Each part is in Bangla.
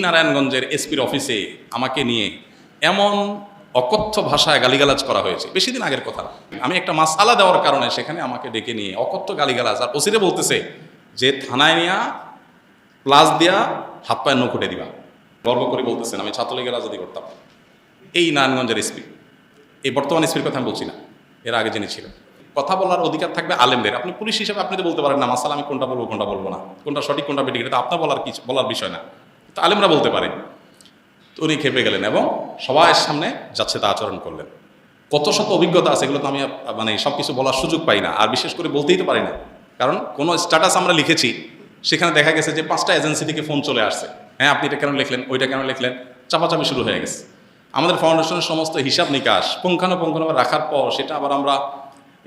নারায়ণগঞ্জের এসপির অফিসে আমাকে নিয়ে এমন অকথ্য ভাষায় গালিগালাজ করা হয়েছে। বেশি দিন আগের কথা আমি একটা মাসালা দেওয়ার কারণে সেখানে আমাকে ডেকে নিয়ে অকথ্য গালিগালাজ, আর ওসিরে বলতেছে যে থানায় নিয়া প্লাস দিয়া, হাত পায়ে নকুটে দিবা। গর্ব করে বলতেছেন, আমি ছাত্রলীগের রাজনীতি করতাম। এই নারায়ণগঞ্জের এসপি। এই বর্তমান এসপির কথা আমি বলছি না। এর আগে যিনি ছিলেন। কথা বলার অধিকার থাকবে আলেমদের। আপনি পুলিশ হিসেবে আপনি তো বলতে পারেন না, মাসালা আমি কোনটা বলব কোনটা বলব না। কোনটা সঠিক, কোনটা বেঠিক, এটা আপনার বলার কিছু বলার বিষয় না। তো আলেমরা বলতে পারে। তো উনি খেপে গেলেন এবং সবার সামনে যাচ্ছে তা আচরণ করলেন। কত শত অভিজ্ঞতা আছে, এগুলো তো আমি মানে সব কিছু বলার সুযোগ পাই না, আর বিশেষ করে বলতেই তো পারি না। কারণ কোনো স্ট্যাটাস আমরা লিখেছি, সেখানে দেখা গেছে যে পাঁচটা এজেন্সি থেকে ফোন চলে আসছে। হ্যাঁ আপনি এটা কেন লিখলেন, ওইটা কেন লিখলেন, চাপাচাপি শুরু হয়ে গেছে। আমাদের ফাউন্ডেশনের সমস্ত হিসাব নিকাশ, পুঙ্খানুপুঙ্খানুভাবে রাখার পর সেটা আবার আমরা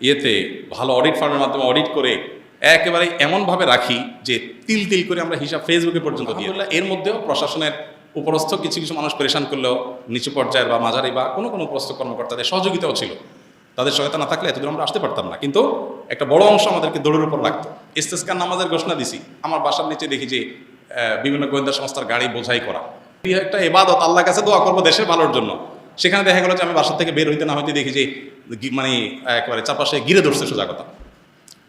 ইয়েতে, ভালো অডিট ফার্মের মাধ্যমে অডিট করে একেবারে এমনভাবে রাখি যে তিল তিল করে আমরা হিসাব ফেসবুকে পর্যন্ত দিই। এর মধ্যেও প্রশাসনের উপরস্থ কিছু কিছু মানুষ পরেশান করলেও নিচু পর্যায়ের বা মাঝারি বা কোনো কোনো উপরস্থ কর্মকর্তাদের সহযোগিতাও ছিল। তাদের সহায়তা না থাকলে এতদূর আমরা আসতে পারতাম না। কিন্তু একটা বড় অংশ আমাদেরকে দৌড়ের উপর লাগতো ইস্তেস্কার নামাজের ঘোষণা দিছি। আমার বাসার নিচে দেখি যে বিভিন্ন গোয়েন্দা সংস্থার গাড়ি বোঝাই করা। একটা এবাদত আল্লাহ কাছে দোয়া করব দেশের ভালোর জন্য। সেখানে দেখা গেল যে আমি বাসার থেকে বের হইতে না হইতে দেখি যে মানে একেবারে চারপাশে গিরে ধরছে সোজা কথা।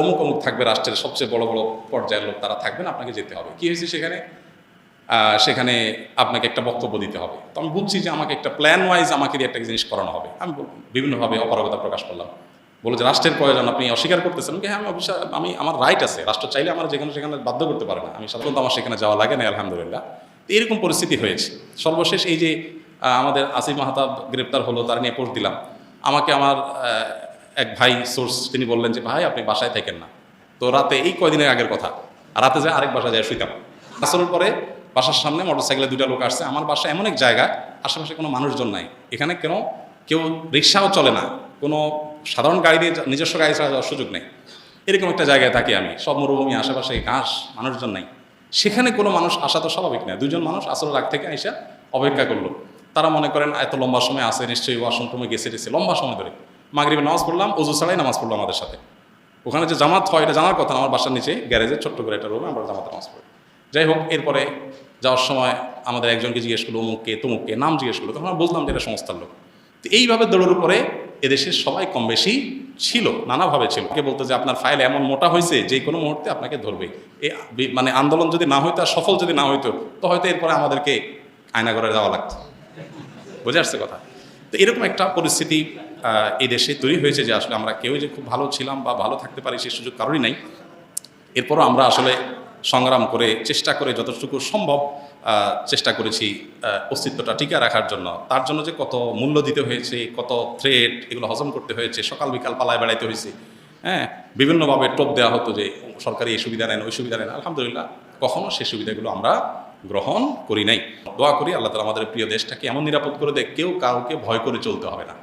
অমুক অমুক থাকবে রাষ্ট্রের সবচেয়ে বড় বড় পর্যায়ের লোক তারা থাকবেন, আপনাকে যেতে হবে। কি হয়েছে সেখানে? সেখানে আপনাকে একটা বক্তব্য দিতে হবে। তো আমি বুঝছি যে আমাকে একটা প্ল্যান ওয়াইজ আমাকে দিয়ে একটা জিনিস করানো হবে। আমি বিভিন্নভাবে অপারগতা প্রকাশ করলাম। বলে যে রাষ্ট্রের প্রয়োজন, আপনি অস্বীকার করতেছেন। কি হ্যাঁ আমি আমি, আমার রাইট আছে। রাষ্ট্র চাইলে আমার যেখানে সেখানে বাধ্য করতে পারে না। আমি সাধারণত আমার সেখানে যাওয়া লাগে না, আলহামদুলিল্লাহ। এরকম পরিস্থিতি হয়েছে। সর্বশেষ এই যে আমাদের আসিফ মাহাতাব গ্রেপ্তার হলো, তার নিয়ে পোস্ট দিলাম। আমাকে আমার এক ভাই সোর্স তিনি বললেন যে, ভাই, আপনি বাসায় থাকেন না। তো রাতে এই কয়দিনের আগের কথা। রাতে যে আরেক বাসায় যায় শুইতাম। আসলের পরে বাসার সামনে মোটরসাইকেলে দুটা লোক আসছে। আমার বাসা এমন এক জায়গা, আশেপাশে কোনো মানুষজন নাই। এখানে কেন? কেউ রিক্সাও চলে না। কোনো সাধারণ গাড়ি দিয়ে নিজস্ব গাড়ি ছাড়া যাওয়ার সুযোগ নেই। এরকম একটা জায়গায় থাকি আমি। সব মরুভূমি, আশেপাশে ঘাস, মানুষজন নাই। সেখানে কোনো মানুষ আসা তো স্বাভাবিক না। দুজন মানুষ আসলে রাগ থেকে আইসা অপেক্ষা করল। তারা মনে করেন, এত লম্বা সময় আছে, নিশ্চয়ই ওয়াশরুমে গেছে টেছে লম্বা সময় ধরে। মাগরিবে নামাজ পড়লাম অজু ছাড়াই নামাজ পড়ল আমাদের সাথে। ওখানে যে জামাত হয়, এটা জানার কথা আমার বাসার নিচে গ্যারেজে ছোট্ট করে একটা রুমে আমরা জামাতে নামাজ পড়ি। যাই হোক, এরপরে যাওয়ার সময় আমাদের একজনকে জিজ্ঞেস করল, অমুককে, তমুককে? নাম জিজ্ঞেস করল, তখন আমরা বুঝলাম যে এটা সংস্থার লোক। তো এইভাবে দৌড়ের উপরে এদেশের সবাই কম বেশি ছিল, নানাভাবে ছিল। কে বলতো যে, আপনার ফাইল এমন মোটা হয়েছে, যে কোনো মুহূর্তে আপনাকে ধরবে। বি- মানে আন্দোলন যদি না হইতো আর সফল যদি না হইতো, তো হয়তো এরপরে আমাদেরকে আয়নাগরে যাওয়া লাগতো। বুঝে আসছে কথা? তো এরকম একটা পরিস্থিতি এই দেশে তৈরি হয়েছে যে আসলে আমরা কেউ যে খুব ভালো ছিলাম বা ভালো থাকতে পারি সেই সুযোগ কারোরই নাই। এরপরও আমরা আসলে সংগ্রাম করে, চেষ্টা করে যতটুকু সম্ভব চেষ্টা করেছি অস্তিত্বটা টিকে রাখার জন্য। তার জন্য যে কত মূল্য দিতে হয়েছে, কত থ্রেট এগুলো হজম করতে হয়েছে, সকাল বিকাল পালায় বেড়াইতে হয়েছে। হ্যাঁ বিভিন্নভাবে টোপ দেওয়া হতো যে সরকারি এই সুবিধা নেন, ওই সুবিধা নেন। আলহামদুলিল্লাহ, কখনো সেই সুবিধাগুলো আমরা গ্রহণ করি নাই। দোয়া করি আল্লাহ তালা আমাদের প্রিয় দেশটাকে এমন নিরাপদ করে দেয় কেউ কাউকে ভয় করে চলতে হবে না।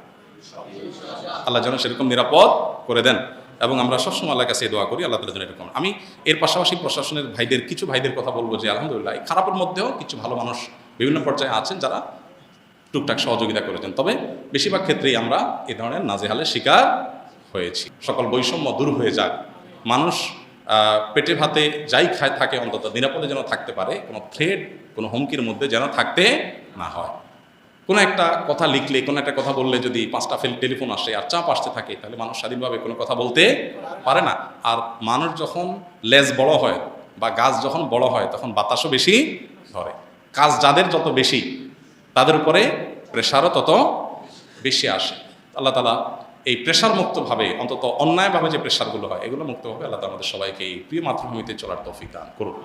আল্লাহ যেন সেরকম নিরাপদ করে দেন। এবং আমরা সবসময় আল্লাহ কাছে দোয়া করি, আল্লাহ তালা যেন এরকম। আমি এর পাশাপাশি প্রশাসনের ভাইদের, কিছু ভাইদের কথা বলব যে, আলহামদুলিল্লাহ, এই খারাপের মধ্যেও কিছু ভালো মানুষ বিভিন্ন পর্যায়ে আছেন যারা টুকটাক সহযোগিতা করেছেন। তবে বেশিরভাগ ক্ষেত্রেই আমরা এ ধরনের নাজেহালের শিকার হয়েছি। সকল বৈষম্য দূর হয়ে যাক। মানুষ পেটে ভাতে যাই খায়, থাকে, অন্তত নিরাপদে যেন থাকতে পারে, কোনো থ্রেড কোনো হুমকির মধ্যে যেন থাকতে না হয়। কোনো একটা কথা লিখলে, কোনো একটা কথা বললে যদি পাঁচটা ফেল টেলিফোন আসে আর চাপ আসতে থাকে, তাহলে মানুষ স্বাধীনভাবে কোনো কথা বলতে পারে না। আর মানুষ যখন লেজ বড় হয় বা গাছ যখন বড় হয়, তখন বাতাসও বেশি ধরে। কাজ যাদের যত বেশি, তাদের উপরে প্রেশারও তত বেশি আসে। আল্লাহ তালা এই প্রেশার মুক্তভাবে, অন্তত অন্যায়ভাবে যে প্রেশারগুলো হয়, এগুলো মুক্তভাবে আল্লাহ আমাদের সবাইকে এই প্রিয় মাতৃভূমিতে চলার তৌফিক দান করুন।